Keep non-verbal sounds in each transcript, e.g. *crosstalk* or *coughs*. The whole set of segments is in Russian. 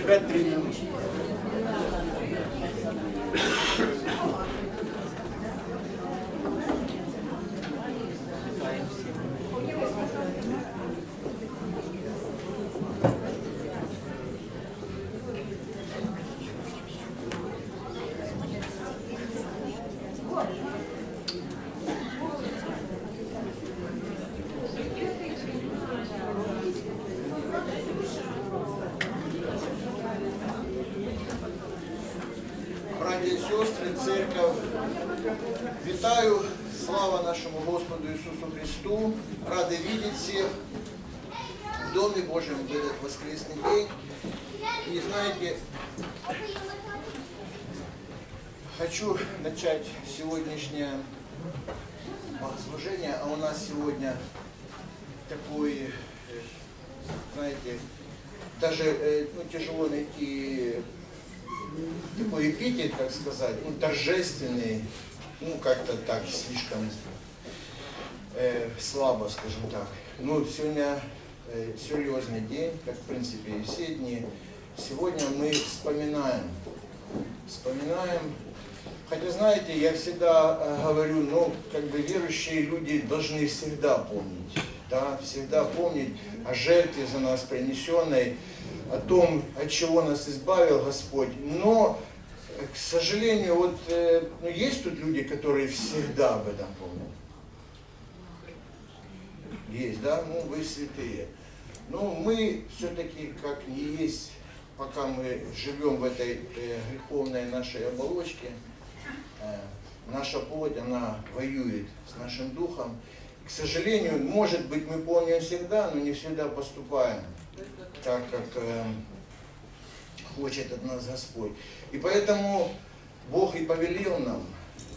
тебя три сестри, церковь, вітаю, слава нашему Господу Иисусу Христу, рады видеть всех. В Доме Божьем в этот воскресный день. И знаете, хочу начать сегодняшнее служение, а у нас сегодня такой, э, знаете, даже э, ну, тяжело найти такой эпитет, так сказать, ну, торжественный, ну, как-то так, слишком э, слабо, скажем так. Ну, сегодня э, серьезный день, как, в принципе, и все дни. Сегодня мы вспоминаем, вспоминаем, хотя, знаете, я всегда э, говорю, ну, как бы верующие люди должны всегда помнить, да, всегда помнить о жертве за нас принесенной, о том, от чего нас избавил Господь. Но, э, к сожалению, вот э, ну, есть тут люди, которые всегда об этом помнят. Есть, да? Ну, вы святые. Но мы все-таки, как не есть, пока мы живем в этой э, греховной нашей оболочке, наша плоть, она воюет с нашим духом. К сожалению, может быть, мы помним всегда, но не всегда поступаем так, как э, хочет от нас Господь. И поэтому Бог и повелел нам,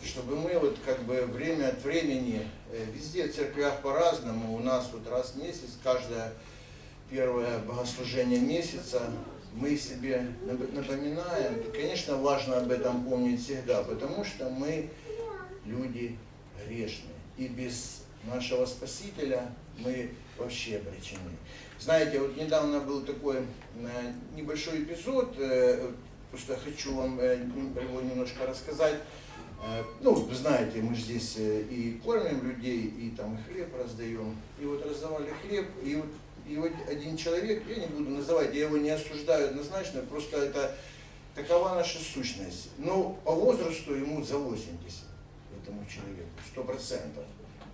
чтобы мы вот как бы время от времени, э, везде в церквях по-разному, у нас вот раз в месяц, каждое первое богослужение месяца, мы себе нап- напоминаем. И, конечно, важно об этом помнить всегда, потому что мы люди грешные. И без нашего Спасителя мы вообще обречены. Знаете, вот недавно был такой э, небольшой эпизод, э, просто хочу вам э, его немножко рассказать. Ну, знаете, мы же здесь и кормим людей, и там и хлеб раздаем. И вот раздавали хлеб, и вот, и вот один человек, я не буду называть, я его не осуждаю однозначно, просто это такова наша сущность. Но по возрасту ему за 80, этому человеку, сто процентов.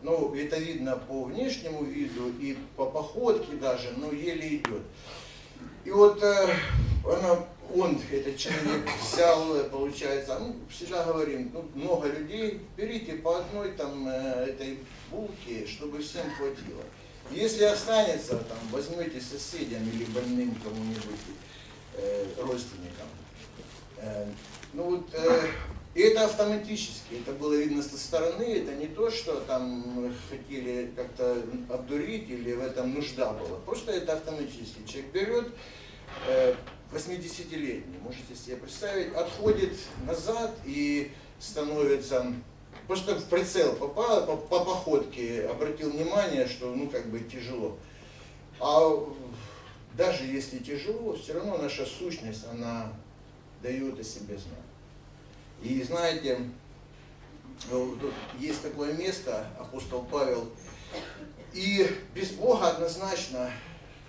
Ну, это видно по внешнему виду и по походке даже, но еле идет. И вот э, она, он, этот человек, взял, получается, ну, всегда говорим, ну, много людей, берите по одной там э, этой булке, чтобы всем хватило. Если останется, там, возьмете соседям или больным кому-нибудь, э, родственникам. Э, ну вот, э, и это автоматически, это было видно со стороны, это не то, что там хотели как-то обдурить или в этом нужда была. Просто это автоматически. Человек берет, э, 80-летний, можете себе представить, отходит назад и становится, просто в прицел попал, по, по походке обратил внимание, что ну как бы тяжело. А даже если тяжело, все равно наша сущность, она дает о себе знать. И знаете, вот тут есть такое место, апостол Павел, и без Бога однозначно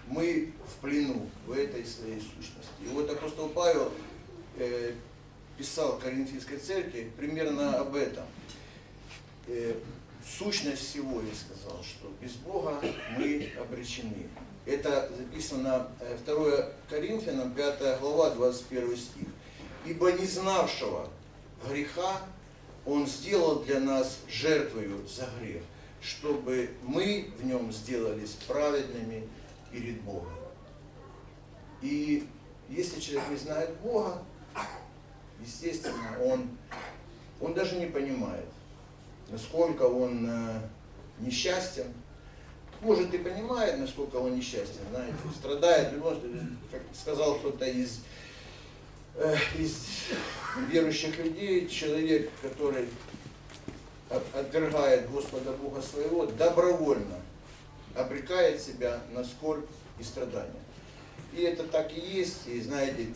мы в плену в этой своей сущности. И вот апостол Павел э, писал Коринфянской церкви примерно об этом. Э, сущность всего, я сказал, что без Бога мы обречены. Это записано э, 2 Коринфянам, 5 глава, 21 стих. Ибо не знавшего греха Он сделал для нас жертвою за грех, чтобы мы в нем сделались праведными перед Богом. И если человек не знает Бога, естественно, он, он даже не понимает, насколько он э, несчастен. Может и понимает, насколько он несчастен, знаете, страдает, любом случае, как сказал кто-то из, э, из верующих людей, человек, который от- отвергает Господа Бога своего, добровольно обрекает себя на скорбь и страдания. И это так и есть, и знаете,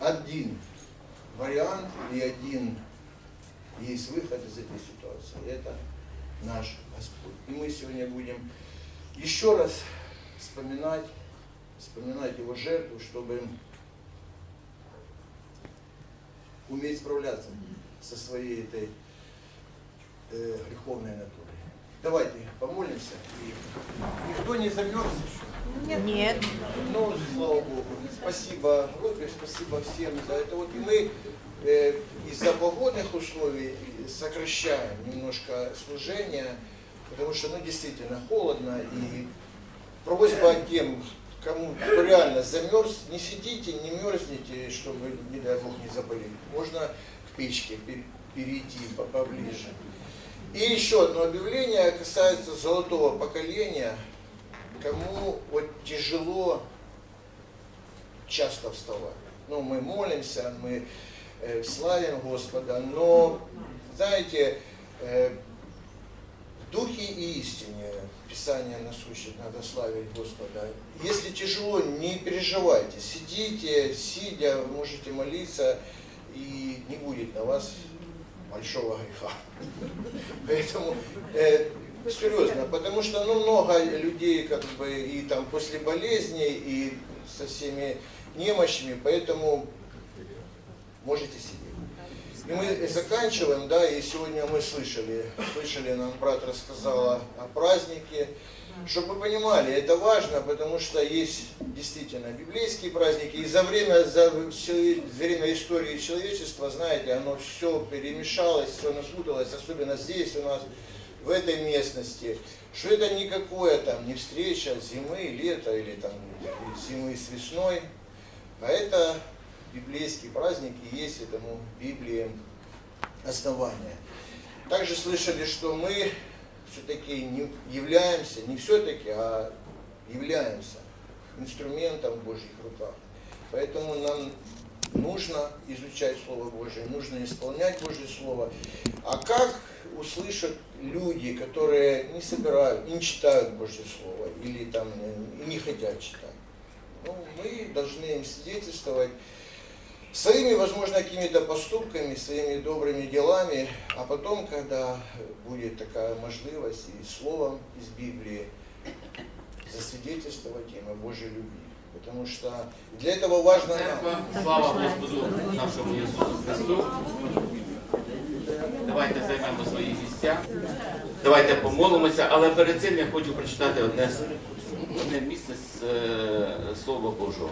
один вариант и один есть выход из этой ситуации. Это наш Господь. И мы сегодня будем еще раз вспоминать, вспоминать Его жертву, чтобы уметь справляться со своей этой э, греховной натурой. Давайте помолимся. И никто не замерз еще? Нет. Нет. Ну, слава Богу. Спасибо, Господи, спасибо всем за это. Вот и мы э, из-за погодных условий сокращаем немножко служение, потому что, ну, действительно холодно. И просьба тем, кому реально замерз, не сидите, не мерзните, чтобы, не дай Бог, не заболеть. Можно к печке перейти поближе. И еще одно объявление касается золотого поколения. Кому вот тяжело часто вставать. Ну, мы молимся, мы э, славим Господа, но, знаете, э, духе и истине Писание нас учит, надо славить Господа. Если тяжело, не переживайте, сидите, сидя, можете молиться, и не будет на вас большого греха. Поэтому э, серьезно, потому что ну, много людей как бы и там после болезней, и со всеми немощами, поэтому можете сидеть. И мы заканчиваем, да, и сегодня мы слышали, слышали, нам брат рассказала о празднике, чтобы вы понимали, это важно, потому что есть действительно библейские праздники, и за время, за время истории человечества, знаете, оно все перемешалось, все напуталось, особенно здесь у нас, в этой местности, что это никакое там не встреча зимы, лета или там зимы с весной, а это библейские праздники, есть этому Библии основания. Также слышали, что мы все-таки не являемся, не все-таки, а являемся инструментом в Божьих руках. Поэтому нам нужно изучать Слово Божие, нужно исполнять Божье Слово. А как услышат люди, которые не собирают, не читают Божье Слово или там не хотят читать? Ну, мы должны им свидетельствовать своими, возможно, какими-то поступками, своими добрыми делами, а потом, когда будет такая возможность и словом из Библии, засвидетельствовать им о Божьей любви. Потому что для этого важно нам. Слава Господу нашему Иисусу Христу. Давайте займемо свої місця. Давайте помолимося, але перед цим я хочу прочитати одне, одне місце з е, Слова Божого.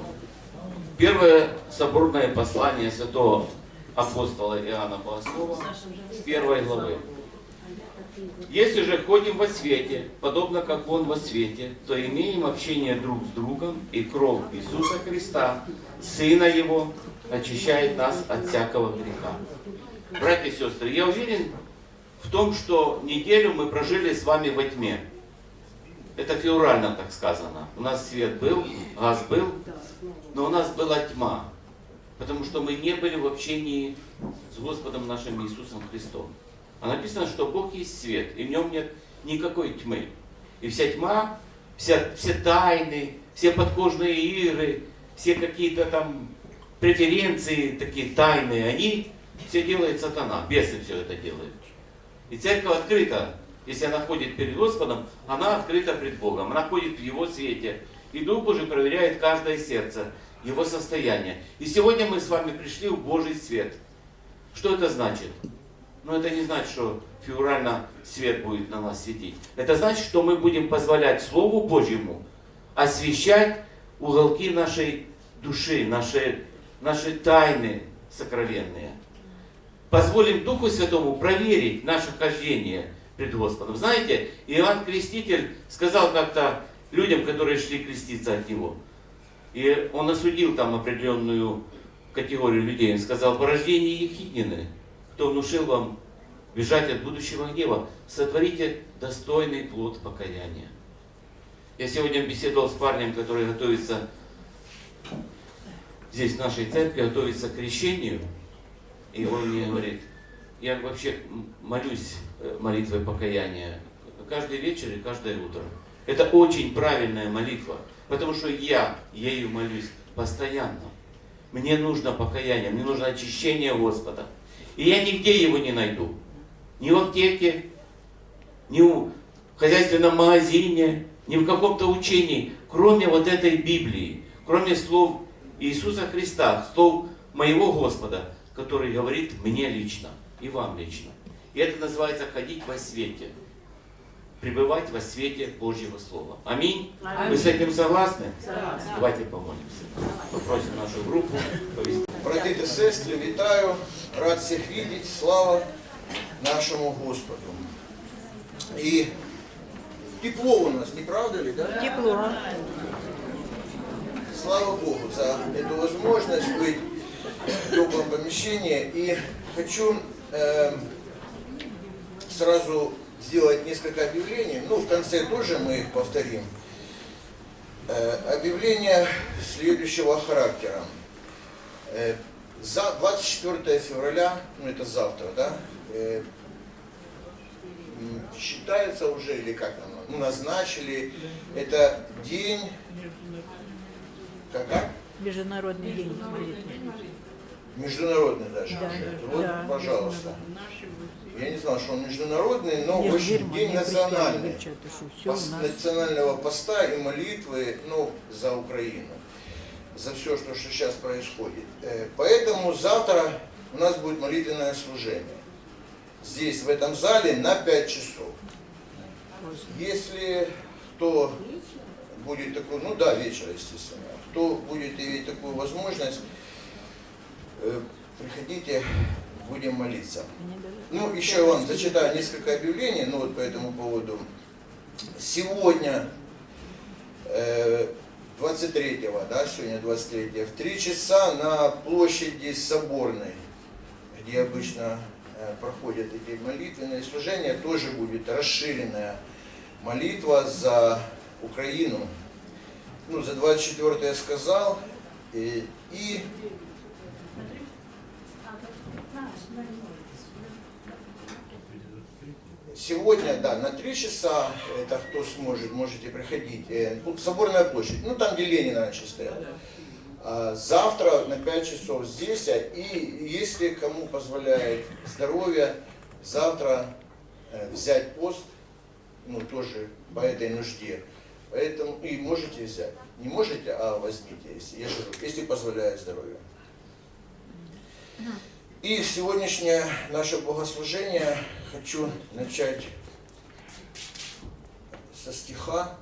Первое соборное послание святого апостола Иоанна Богослова с первой главы. Если же ходим во свете, подобно как Он во свете, то имеем общение друг с другом, и кровь Иисуса Христа, Сына Его, очищает нас от всякого греха. Братья и сестры, я уверен в том, что неделю мы прожили с вами во тьме. Это фигурально так сказано. У нас свет был, газ был, но у нас была тьма, потому что мы не были в общении с Господом нашим Иисусом Христом. А написано, что Бог есть свет, и в нем нет никакой тьмы. И вся тьма, вся, все тайны, все подкожные игры, все какие-то там преференции такие тайные, они все делает сатана, бесы все это делают. И церковь открыта, если она ходит перед Господом, она открыта пред Богом, она ходит в Его свете. И Дух Божий проверяет каждое сердце, его состояние. И сегодня мы с вами пришли в Божий свет. Что это значит? Ну, это не значит, что фигурально свет будет на нас светить. Это значит, что мы будем позволять Слову Божьему освещать уголки нашей души, наши, наши тайны сокровенные. Позволим Духу Святому проверить наше хождение пред Господом. Знаете, Иоанн Креститель сказал как-то людям, которые шли креститься от него. И он осудил там определенную категорию людей. Он сказал, порождение Ехиднины, кто внушил вам бежать от будущего гнева, сотворите достойный плод покаяния. Я сегодня беседовал с парнем, который готовится здесь, в нашей церкви, готовится к крещению. И он мне говорит, я вообще молюсь э, молитвой покаяния каждый вечер и каждое утро. Это очень правильная молитва. Потому что я ею молюсь постоянно. Мне нужно покаяние, мне нужно очищение Господа. И я нигде его не найду. Ни в аптеке, ни в хозяйственном магазине, ни в каком-то учении, кроме вот этой Библии, кроме слов Иисуса Христа, слов моего Господа, который говорит мне лично и вам лично. И это называется ходить во свете. Пребывать во свете Божьего Слова. Аминь. Вы с этим согласны? Давайте помолимся. Попросим нашу группу повести. Брати та сестри, вітаю, рад всіх видеть, слава нашему Господу. И тепло у нас, не правда ли, да? Тепло. Слава Богу за эту возможность быть в теплом помещении. И хочу э, сразу сделать несколько объявлений. Ну, в конце тоже мы их повторим. Э, объявление следующего характера. Э, за 24 февраля, ну это завтра, да, э, считается уже, или как там, ну, назначили, это день, как, как? Международный день молитвы. Международный даже. Да, уже. Вот, да, пожалуйста. Я не знал, что он международный, но в Я общем, Герман, день национальный. у Пос- нас. национального поста и молитвы ну, за Украину, за все, что, что сейчас происходит. Э, Поэтому завтра у нас будет молитвенное служение. Здесь, в этом зале, на 5 часов. Если кто будет такой, ну да, вечер, естественно, кто будет иметь такую возможность, приходите, будем молиться. Ну, еще я вам зачитаю несколько объявлений, ну вот по этому поводу. Сегодня, э, 23-го, да, сегодня 23 в 3 часа на площади Соборной, где обычно э, проходят эти молитвенные служения, тоже будет расширенная молитва за Украину. Ну, за 24 я сказал. И, и Сегодня, да, на три часа, это кто сможет, можете приходить. Э, Соборная площадь, ну там, где Ленин раньше стоял. А Завтра на 5 часов здесь, а и если кому позволяет здоровье, завтра э, взять пост, ну тоже по этой нужде. Поэтому и можете взять. Не можете, а возьмите, если, если позволяет здоровье. И сегодняшнее наше богослужение хочу начать со стиха,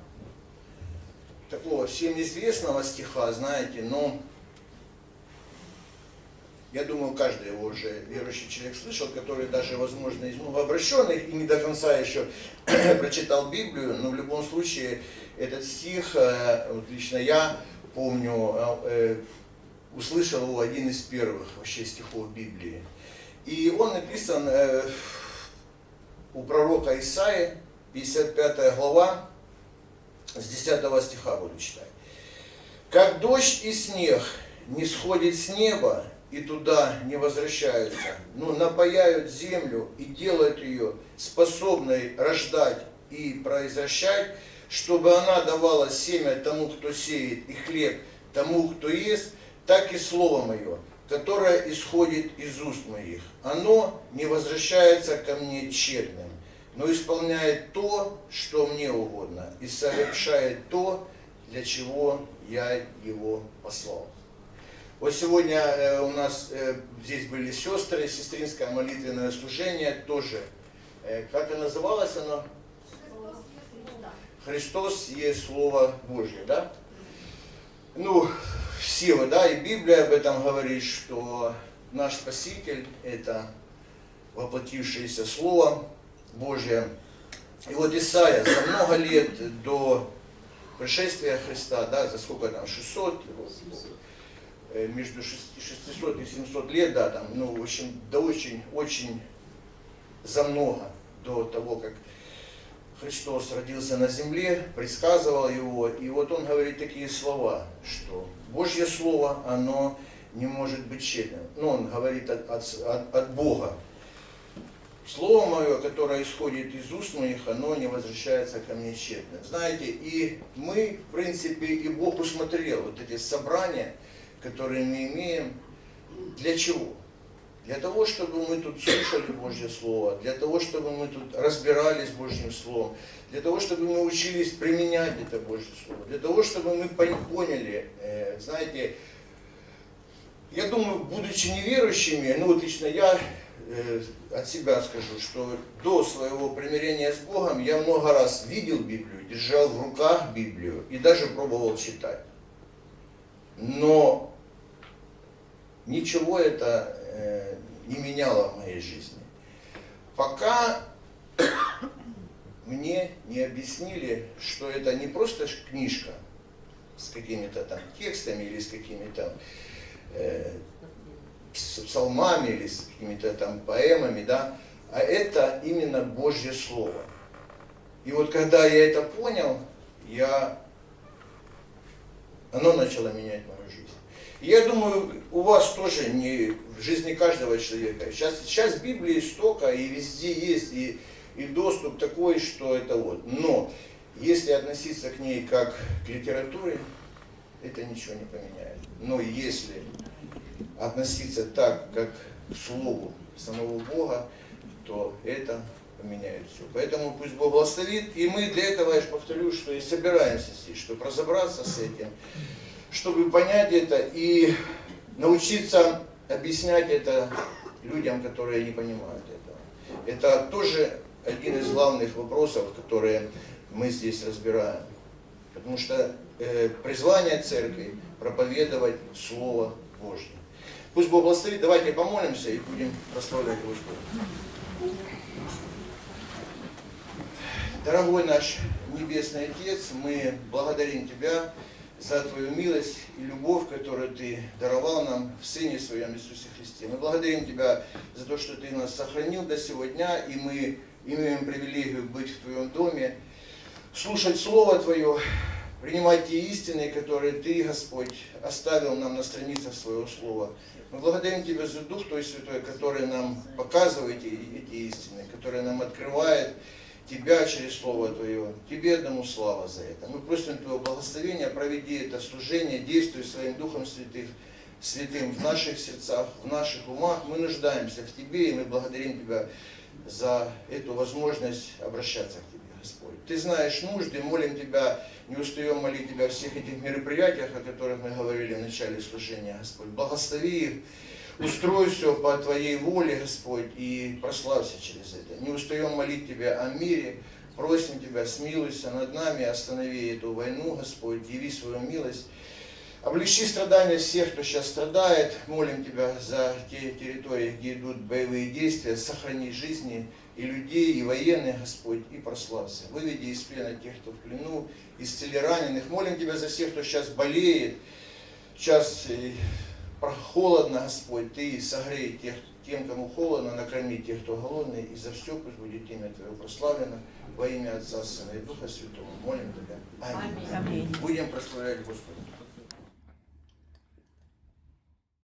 такого всем известного стиха, знаете, но я думаю, каждый его уже верующий человек слышал, который даже, возможно, из новообращенных и не до конца еще *clears throat* прочитал Библию, но в любом случае этот стих, э, вот лично я помню, э, э, услышал один из первых вообще стихов Библии. И он написан э, у пророка Исаи, 55 глава, с 10 стиха буду читать. «Как дождь и снег не сходит с неба и туда не возвращаются, но напаяют землю и делают ее способной рождать и произвращать, чтобы она давала семя тому, кто сеет, и хлеб тому, кто ест, так и слово мое, которое исходит из уст моих. Оно не возвращается ко мне тщетным, но исполняет то, что мне угодно, и совершает то, для чего я его послал. Вот сегодня э, у нас э, здесь были сестры, сестринское молитвенное служение тоже. Э, как и называлось оно? Христос есть Слово Божье, да? Ну, все да, и Библия об этом говорит, что наш Спаситель – это воплотившееся Слово Божье. И вот Исаия за много лет до пришествия Христа, да, за сколько там, 600, э, между 600 и 700 лет, да, там, ну, в общем, да очень, очень за много до того, как Христос родился на земле, предсказывал его, и вот он говорит такие слова, что Божье Слово, оно не может быть тщетным. Ну, он говорит от, от- от Бога. Слово мое, которое исходит из уст моих, оно не возвращается ко мне тщетно. Знаете, и мы, в принципе, и Бог усмотрел вот эти собрания, которые мы имеем, для чего? Для того, чтобы мы тут слушали Божье Слово, для того, чтобы мы тут разбирались Божьим Словом, для того, чтобы мы учились применять это Божье Слово, для того, чтобы мы пон- поняли, э, знаете, я думаю, будучи неверующими, ну вот лично я э, от себя скажу, что до своего примирения с Богом я много раз видел Библию, держал в руках Библию и даже пробовал читать. Но ничего это не меняло в моей жизни. Пока *coughs* мне не объяснили, что это не просто книжка с какими-то там текстами или с какими-то э, с псалмами или с какими-то там поэмами, да, а это именно Божье Слово. И вот когда я это понял, я, оно начало менять мою жизнь. Я думаю, у вас тоже не в жизни каждого человека. Сейчас, сейчас Библии столько, и везде есть, и, и доступ такой, что это вот. Но если относиться к ней как к литературе, это ничего не поменяет. Но если относиться так, как к Слову самого Бога, то это поменяет все. Поэтому пусть Бог благословит. И мы для этого, я же повторю, что и собираемся здесь, чтобы разобраться с этим, чтобы понять это и научиться объяснять это людям, которые не понимают этого. Это тоже один из главных вопросов, которые мы здесь разбираем. Потому что э, призвание церкви проповедовать Слово Божье. Пусть Бог благословит. Давайте помолимся и будем прославлять Господа. Дорогой наш Небесный Отец, мы благодарим Тебя за Твою милость и любовь, которую Ты даровал нам в Сыне Своем Иисусе Христе. Мы благодарим Тебя за то, что Ты нас сохранил до сегодня, и мы имеем привилегию быть в Твоем доме, слушать Слово Твое, принимать те истины, которые Ты, Господь, оставил нам на страницах Своего Слова. Мы благодарим Тебя за Дух Твой Святой, который нам показывает эти, истины, который нам открывает Тебя через Слово Твое. Тебе одному слава за это. Мы просим Твоего благословения, проведи это служение, действуй своим Духом Святых, Святым в наших сердцах, в наших умах. Мы нуждаемся в Тебе, и мы благодарим Тебя за эту возможность обращаться к Тебе, Господь. Ты знаешь нужды, молим Тебя, не устаем молить Тебя о всех этих мероприятиях, о которых мы говорили в начале служения, Господь. Благослови их, устрой все по Твоей воле, Господь, и прославься через это. Не устаем молить Тебя о мире, просим Тебя, смилуйся над нами, останови эту войну, Господь, яви свою милость. Облегчи страдания всех, кто сейчас страдает. Молим Тебя за те территории, где идут боевые действия. Сохрани жизни и людей, и военных, Господь, и прославься. Выведи из плена тех, кто в плену, исцели раненых. Молим Тебя за всех, кто сейчас болеет. Сейчас э, холодно, Господь, Ты согрей тех, тем, кому холодно, накорми тех, кто голодный. И за все пусть будет имя Твое прославлено. Во имя Отца, Сына и Духа Святого. Молим Тебя. Аминь. Аминь. Будем прославлять Господа.